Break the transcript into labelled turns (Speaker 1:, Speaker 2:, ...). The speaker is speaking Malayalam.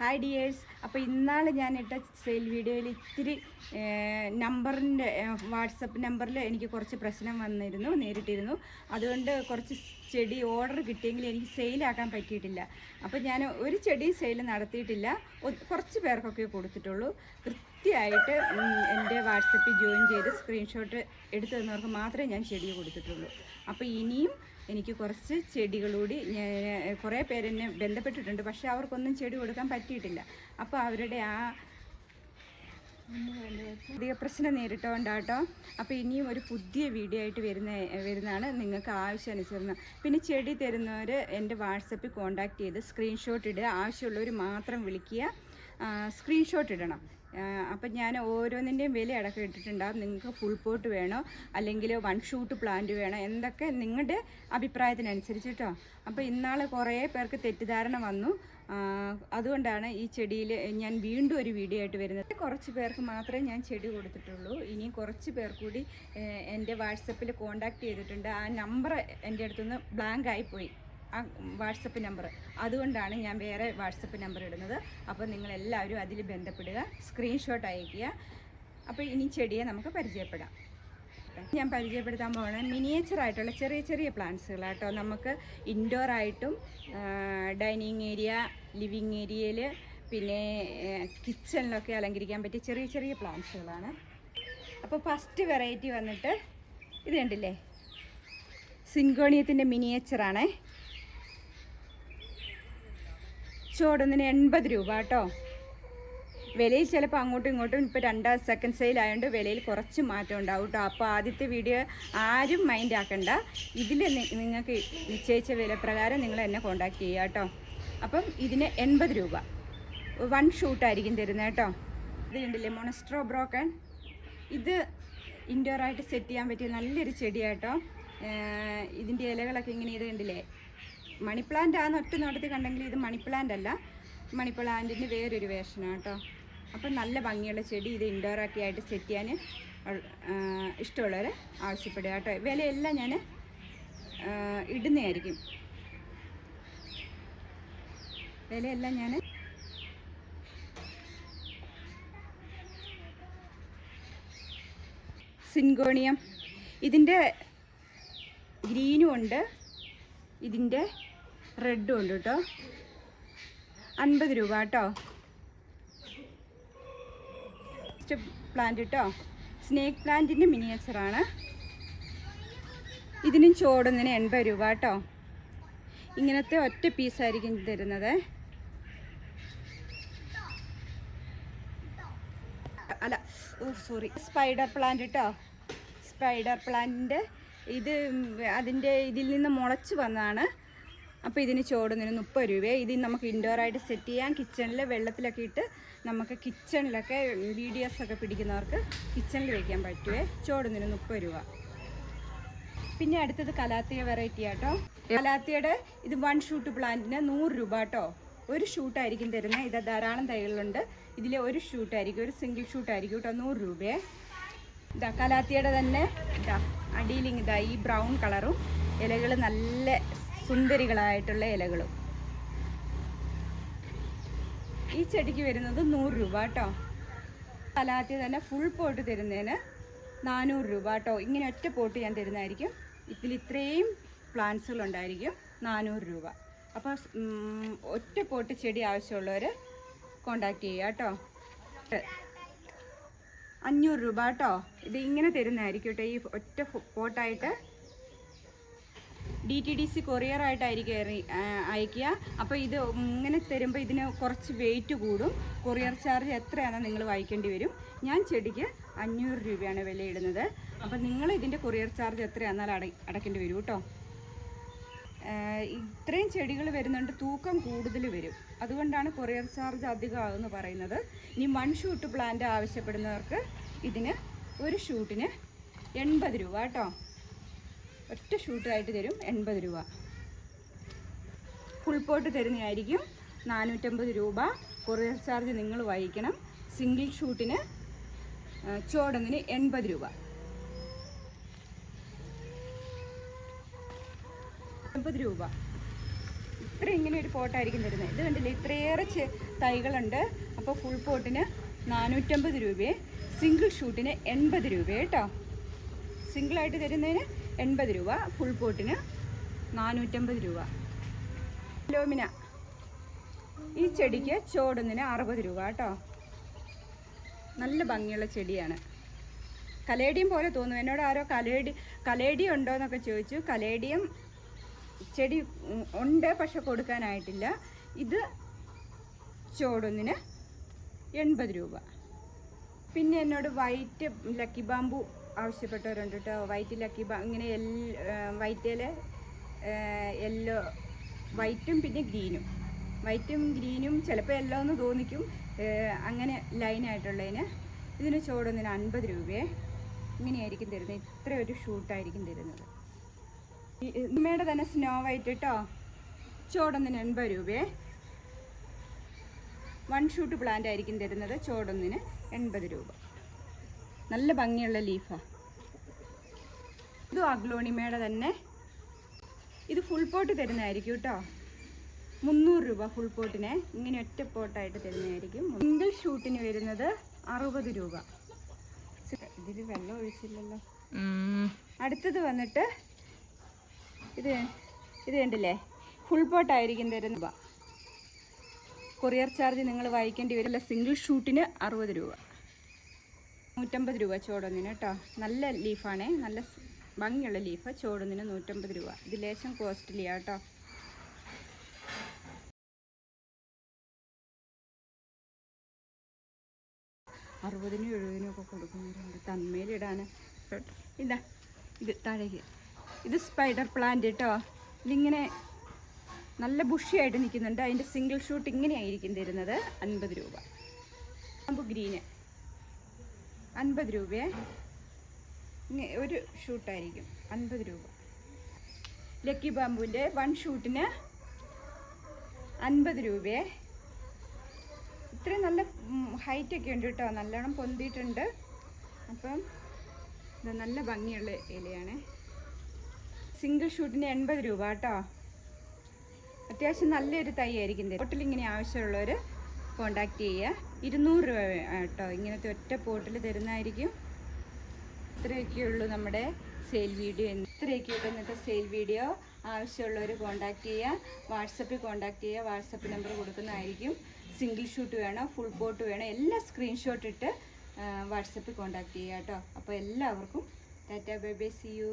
Speaker 1: ഹായ് ഡിയേഴ്സ് അപ്പോൾ ഇന്നാൾ ഞാൻ ഇട്ട സെയിൽ വീഡിയോയിൽ ഇത്തിരി നമ്പറിന്റെ വാട്സപ്പ് നമ്പറിൽ എനിക്ക് കുറച്ച് പ്രശ്നം വന്നിരുന്നു നേരിട്ടിരുന്നു. അതുകൊണ്ട് കുറച്ച് ചെടി ഓർഡർ കിട്ടിയെങ്കിൽ എനിക്ക് സെയിലാക്കാൻ പറ്റിയിട്ടില്ല. അപ്പോൾ ഞാൻ ഒരു ചെടിയും സെയിൽ നടത്തിയിട്ടില്ല. കുറച്ച് പേർക്കൊക്കെ കൊടുത്തിട്ടുള്ളൂ. കൃത്യമായിട്ട് എന്റെ വാട്സപ്പിൽ ജോയിൻ ചെയ്ത് സ്ക്രീൻഷോട്ട് എടുത്തു തന്നവർക്ക് മാത്രമേ ഞാൻ ചെടി കൊടുത്തിട്ടുള്ളൂ. അപ്പോൾ ഇനിയും എനിക്ക് കുറച്ച് ചെടികളൂടി കുറേ പേരെന്നെ ബന്ധപ്പെട്ടിട്ടുണ്ട്. പക്ഷേ അവർക്കൊന്നും ചെടി കൊടുക്കാൻ പറ്റിയിട്ടില്ല. അപ്പോൾ അവരുടെ ആ അധിക പ്രശ്നം നേരിട്ടോണ്ടാട്ടോ. അപ്പോൾ ഇനിയും ഒരു പുതിയ വീഡിയോ ആയിട്ട് വരുന്ന വരുന്നതാണ് നിങ്ങൾക്ക് ആവശ്യാനുസരണം. പിന്നെ ചെടി തരുന്നവർ എന്റെ വാട്സപ്പിൽ കോൺടാക്ട് ചെയ്ത് സ്ക്രീൻഷോട്ട് ഇടുക. ആവശ്യമുള്ളവർ മാത്രം വിളിക്കുക. സ്ക്രീൻഷോട്ട് ഇടണം. അപ്പം ഞാൻ ഓരോന്നിന്റെയും വില അടക്കം ഇട്ടിട്ടുണ്ടാകും നിങ്ങൾക്ക് ഫുൾ പോട്ട് വേണോ? അല്ലെങ്കിൽ വൺ ഷൂട്ട് പ്ലാന്റ് വേണോ? എന്തൊക്കെ നിങ്ങളുടെ അഭിപ്രായത്തിനനുസരിച്ച് കേട്ടോ അപ്പോൾ ഇന്നാൾ കുറേ പേർക്ക് തെറ്റിദ്ധാരണ വന്നു. അതുകൊണ്ടാണ് ഈ ചെടിയിൽ ഞാൻ വീണ്ടും ഒരു വീഡിയോ ആയിട്ട് വരുന്നത്. കുറച്ച് പേർക്ക് മാത്രമേ ഞാൻ ചെടി കൊടുത്തിട്ടുള്ളൂ. ഇനി കുറച്ച് പേർ കൂടി എന്റെ വാട്സപ്പിൽ കോൺടാക്ട് ചെയ്തിട്ടുണ്ട്. ആ നമ്പർ എന്റെ അടുത്തുനിന്ന് ബ്ലാങ്ക് ആയിപ്പോയി ആ വാട്സപ്പ് നമ്പർ. അതുകൊണ്ടാണ് ഞാൻ വേറെ വാട്സപ്പ് നമ്പർ ഇടുന്നത്. അപ്പോൾ നിങ്ങളെല്ലാവരും അതിൽ ബന്ധപ്പെടുക സ്ക്രീൻഷോട്ട് അയയ്ക്കുക. അപ്പോൾ ഇനി ചെടിയെ നമുക്ക് പരിചയപ്പെടാം. ഞാൻ പരിചയപ്പെടുത്താൻ പോകുന്നത് മിനിയേച്ചർ ആയിട്ടുള്ള ചെറിയ ചെറിയ പ്ലാന്റ്സുകളാട്ടോ നമുക്ക് ഇൻഡോർ ആയിട്ടും ഡൈനിങ് ഏരിയ ലിവിങ് ഏരിയയിൽ പിന്നെ കിച്ചണിലൊക്കെ അലങ്കരിക്കാൻ പറ്റിയ ചെറിയ ചെറിയ പ്ലാന്റ്സുകളാണ് അപ്പോൾ ഫസ്റ്റ് വെറൈറ്റി വന്നിട്ട് ഇത് കണ്ടില്ലേ? സിൻഗോണിയത്തിന്റെ മിനിയേച്ചറാണേ ചോടൊന്നിന് എൺപത് രൂപ കേട്ടോ. വിലയിൽ ചിലപ്പോൾ അങ്ങോട്ടും ഇങ്ങോട്ടും ഇപ്പോൾ രണ്ടാം സെക്കൻഡ് സെയിൽ ആയതുകൊണ്ട് വിലയിൽ കുറച്ച് മാറ്റം ഉണ്ടാവും കേട്ടോ. അപ്പോൾ ആദ്യത്തെ വീഡിയോ ആരും മൈൻഡ് ആക്കണ്ട. ഇതിൽ നിങ്ങൾക്ക് നിശ്ചയിച്ച വില പ്രകാരം നിങ്ങൾ എന്നെ കോണ്ടാക്ട് ചെയ്യുക കേട്ടോ. അപ്പം ഇതിന് എൺപത് രൂപ. വൺ ഷൂട്ടായിരിക്കും തരുന്നത് കേട്ടോ. ഇത് കണ്ടില്ലേ മൊണസ്ട്രോ ബ്രോക്കൺ ഇത് ഇൻഡോറായിട്ട് സെറ്റ് ചെയ്യാൻ പറ്റിയ നല്ലൊരു ചെടിയാട്ടോ ഇതിന്റെ ഇലകളൊക്കെ ഇങ്ങനെ ഇത് കണ്ടില്ലേ മണി പ്ലാന്റ് ആണ് ഒറ്റ നോട്ടത്തിൽ കണ്ടെങ്കിൽ ഇത് മണി പ്ലാന്റ് അല്ല. മണി പ്ലാന്റിന്റെ വേറൊരു വേഷനാണ് കേട്ടോ. അപ്പം നല്ല ഭംഗിയുള്ള ചെടി ഇത് ഇൻഡോർ ഒക്കെ ആയിട്ട് സെറ്റ് ചെയ്യാൻ ഇഷ്ടമുള്ളവർ ആവശ്യപ്പെടുക കേട്ടോ. വിലയെല്ലാം ഞാൻ ഇടുന്നതായിരിക്കും. വിലയെല്ലാം ഞാൻ സിൻഗോണിയം. ഇതിന്റെ ഗ്രീനും ഉണ്ട്. ഇതിന്റെ റെഡും ഉണ്ട് കേട്ടോ അൻപത് രൂപ കേട്ടോ പ്ലാന്റ് കേട്ടോ സ്നേക്ക് പ്ലാന്റിന്റെ മിനിയേച്ചറാണ് ഇതിനും ചോടുന്നതിന് എൺപത് രൂപ കേട്ടോ ഇങ്ങനത്തെ ഒറ്റ പീസായിരിക്കും തരുന്നത്. അല്ല ഓ സോറി സ്പൈഡർ പ്ലാന്റ് കേട്ടോ സ്പൈഡർ പ്ലാന്റിന്റെ ഇത് അതിന്റെ ഇതിൽ നിന്ന് മുളച്ച് വന്നതാണ്. അപ്പോൾ ഇതിന് ചോടുന്നതിന് മുപ്പത് രൂപയെ. ഇത് നമുക്ക് ഇൻഡോറായിട്ട് സെറ്റ് ചെയ്യാം. കിച്ചണിൽ വെള്ളത്തിലൊക്കെ ഇട്ട് നമുക്ക് കിച്ചണിലൊക്കെ വീഡിയോസ് ഒക്കെ പിടിക്കുന്നവർക്ക് കിച്ചണിൽ വയ്ക്കാൻ പറ്റുമേ ചോടുന്നതിന് മുപ്പത് രൂപ. പിന്നെ അടുത്തത് കലാത്തിയ വെറൈറ്റി ആട്ടോ കലാത്തിയുടെ ഇത് വൺ ഷൂട്ട് പ്ലാന്റിന് നൂറ് രൂപ കേട്ടോ ഒരു ഷൂട്ടായിരിക്കും തരുന്നത് ഇത് ധാരാളം തൈകളുണ്ട്. ഇതിൽ ഒരു ഷൂട്ടായിരിക്കും ഒരു സിംഗിൾ ഷൂട്ടായിരിക്കും കേട്ടോ നൂറ് രൂപയെ. ഇതാ കലാത്തിയുടെ തന്നെ ഇതാ അടിയിലിങ് ഇതാ ഈ ബ്രൗൺ കളറും ഇലകൾ നല്ല സുന്ദരികളായിട്ടുള്ള ഇലകളും. ഈ ചെടിക്ക് വരുന്നത് നൂറ് രൂപ കേട്ടോ കലാത്തി തന്നെ ഫുൾ പോട്ട് തരുന്നതിന് നാനൂറ് രൂപ കേട്ടോ ഇങ്ങനെ ഒറ്റ പോട്ട് ഞാൻ തരുന്നതായിരിക്കും. ഇതിൽ ഇത്രയും പ്ലാന്റ്സുകൾ ഉണ്ടായിരിക്കും നാനൂറ് രൂപ. അപ്പോൾ ഒറ്റ പോട്ട് ചെടി ആവശ്യമുള്ളവർ കോണ്ടാക്ട് ചെയ്യുക കേട്ടോ അഞ്ഞൂറ് രൂപ കേട്ടോ ഇത് ഇങ്ങനെ തരുന്നതായിരിക്കും കേട്ടോ ഈ ഒറ്റ പോട്ടായിട്ട് ഡി ടി ഡി സി കൊറിയറായിട്ടായിരിക്കും അയക്കുക അപ്പോൾ ഇത് ഇങ്ങനെ തരുമ്പോൾ ഇതിന് കുറച്ച് വെയിറ്റ് കൂടും. കൊറിയർ ചാർജ് എത്രയാണെന്ന് നിങ്ങൾ വായിക്കേണ്ടി വരും. ഞാൻ ചെടിക്ക് അഞ്ഞൂറ് രൂപയാണ് വിലയിടുന്നത്. അപ്പോൾ നിങ്ങൾ ഇതിന്റെ കൊറിയർ ചാർജ് എത്രയാണെന്നാൽ അട അടയ്ക്കേണ്ടി വരും കേട്ടോ. ഇത്രയും ചെടികൾ വരുന്നുണ്ട് തൂക്കം കൂടുതൽ വരും. അതുകൊണ്ടാണ് കൊറിയർ ചാർജ് അധികമാകുമെന്ന് പറയുന്നത്. ഇനി വൺ ഷൂട്ട് പ്ലാന്റ് ആവശ്യപ്പെടുന്നവർക്ക് ഇതിന് ഒരു ഷൂട്ടിന് എൺപത് രൂപ കേട്ടോ. ഒറ്റ ഷൂട്ടറായിട്ട് തരും എൺപത് രൂപ. ഫുൾ പോട്ട് തരുന്നതായിരിക്കും നാനൂറ്റമ്പത് രൂപ. കൊറിയർ ചാർജ് നിങ്ങൾ വഹിക്കണം സിംഗിൾ ഷൂട്ടിന് ചോടങ്ങിന് എൺപത് രൂപ. എൺപത് രൂപ. ഇത്ര ഇങ്ങനെ ഒരു പോട്ടായിരിക്കും തരുന്നത്. ഇത് കണ്ടില്ലേ? ഇത്രയേറെ തൈകളുണ്ട്. അപ്പോൾ ഫുൾ പോട്ടിന് നാനൂറ്റമ്പത് രൂപയെ സിംഗിൾ ഷൂട്ടിന് എൺപത് രൂപ കേട്ടോ സിംഗിളായിട്ട് തരുന്നതിന് എൺപത് രൂപ ഫുൾ പോട്ടിന് നാനൂറ്റമ്പത് രൂപ. ലോമിന ഈ ചെടിക്ക് ചോടുന്നതിന് അറുപത് രൂപ കേട്ടോ. നല്ല ഭംഗിയുള്ള ചെടിയാണ്. കലേഡിയം പോലെ തോന്നും എന്നോട് ആരോ കലേഡി കലേഡിയം ഉണ്ടോ എന്നൊക്കെ ചോദിച്ചു. കലേഡിയം ചെടി ഉണ്ട് പക്ഷെ കൊടുക്കാനായിട്ടില്ല. ഇത് ചോടൊന്നിന് എൺപത് രൂപ. പിന്നെ എന്നോട് വൈറ്റ് ലക്കി ബാമ്പു ആവശ്യപ്പെട്ടവരുണ്ട് കേട്ടോ വൈറ്റ് ലക്കി ബാ ഇങ്ങനെ എൽ വൈറ്റിൽ യെല്ലോ വൈറ്റും പിന്നെ ഗ്രീനും. വൈറ്റും ഗ്രീനും ചിലപ്പോൾ യെല്ലോ എന്ന് തോന്നിക്കും. അങ്ങനെ ലൈനായിട്ടുള്ളതിന് ഇതിന് ചോടൊന്നിന് അൻപത് രൂപയെ ഇങ്ങനെയായിരിക്കും തരുന്നത്. ഇത്ര ഒരു ഷൂട്ടായിരിക്കും തരുന്നത്. ഉമ്മയുടെ തന്നെ സ്നോ വൈറ്റ് കേട്ടോ ചോടൊന്നിന് എൺപത് രൂപയെ വൺ ഷൂട്ട് പ്ലാന്റ് ആയിരിക്കും തരുന്നത്. ചോടൊന്നിന് എൺപത് രൂപ. നല്ല ഭംഗിയുള്ള ലീഫാണ് ഇതും അഗ്ലോണിമയുടെ തന്നെ. ഇത് ഫുൾ പോട്ട് തരുന്നതായിരിക്കും കേട്ടോ. മുന്നൂറ് രൂപ ഫുൾ പോട്ടിനെ ഇങ്ങനെ ഒറ്റ പോട്ടായിട്ട് തരുന്നതായിരിക്കും. സിംഗിൾ ഷൂട്ടിന് വരുന്നത് അറുപത് രൂപ. ഇതിൽ വെള്ളം ഒഴിച്ചില്ലല്ലോ. അടുത്തത് വന്നിട്ട് ഇത് ഇത് കണ്ടില്ലേ? ഫുൾ പോട്ടായിരിക്കും തരുന്ന കൊറിയർ ചാർജ് നിങ്ങൾ വായിക്കേണ്ടി വരില്ല സിംഗിൾ ഷൂട്ടിന് അറുപത് രൂപ. നൂറ്റമ്പത് രൂപ ചോടൊന്നിന് കേട്ടോ നല്ല ലീഫാണ്. നല്ല ഭംഗിയുള്ള ലീഫ് ചോടൊന്നിന് നൂറ്റമ്പത് രൂപ. ഇത് ലേശം കോസ്റ്റ്ലിയാണ് കേട്ടോ അറുപതിനും എഴുപതിനും ഒക്കെ കൊടുക്കുന്നവരുണ്ട്. തന്മേലിടാൻ ഇതാ ഇത് താഴേക്ക്. ഇത് സ്പൈഡർ പ്ലാന്റ് കേട്ടോ ഇതിങ്ങനെ നല്ല ബുഷിയായിട്ട് നിൽക്കുന്നുണ്ട്. അതിന്റെ സിംഗിൾ ഷൂട്ട് ഇങ്ങനെയായിരിക്കും തരുന്നത്. അൻപത് രൂപ. ഗ്രീന്. അൻപത് രൂപയെ. ഒരു ഷൂട്ടായിരിക്കും. അൻപത് രൂപ. ലക്കി ബാമ്പുവിന്റെ വൺ ഷൂട്ടിന് അൻപത് രൂപയെ. ഇത്രയും നല്ല ഹൈറ്റ് ഒക്കെ ഉണ്ട് കേട്ടോ. നല്ലോണം പൊന്തിയിട്ടുണ്ട്. അപ്പം ഇത് നല്ല ഭംഗിയുള്ള ഇലയാണ്. സിംഗിൾ ഷൂട്ടിന് എൺപത് രൂപ കേട്ടോ. അത്യാവശ്യം നല്ലൊരു തൈ ആയിരിക്കും ഹോട്ടലിങ്ങനെ ഇങ്ങനെ ആവശ്യമുള്ളവർ കോണ്ടാക്ട് ചെയ്യുക. ഇരുന്നൂറ് രൂപ കേട്ടോ ഇങ്ങനത്തെ ഒറ്റ പോട്ടിൽ തരുന്നതായിരിക്കും. ഇത്രയൊക്കെ ഉള്ളൂ നമ്മുടെ സെയിൽ വീഡിയോ ഇത്രയൊക്കെ ഉള്ളൂ ഇന്നത്തെ സെയിൽ വീഡിയോ ആവശ്യമുള്ളവർ കോണ്ടാക്ട് ചെയ്യുക. വാട്സപ്പിൽ കോണ്ടാക്ട് ചെയ്യുക. വാട്സപ്പ് നമ്പർ കൊടുക്കുന്നതായിരിക്കും. സിംഗിൾ ഷൂട്ട് വേണോ? ഫുൾ പോട്ട് വേണോ? എല്ലാം സ്ക്രീൻഷോട്ട് ഇട്ട് വാട്സപ്പിൽ കോണ്ടാക്ട് ചെയ്യുക കേട്ടോ അപ്പോൾ എല്ലാവർക്കും tata bye bye see you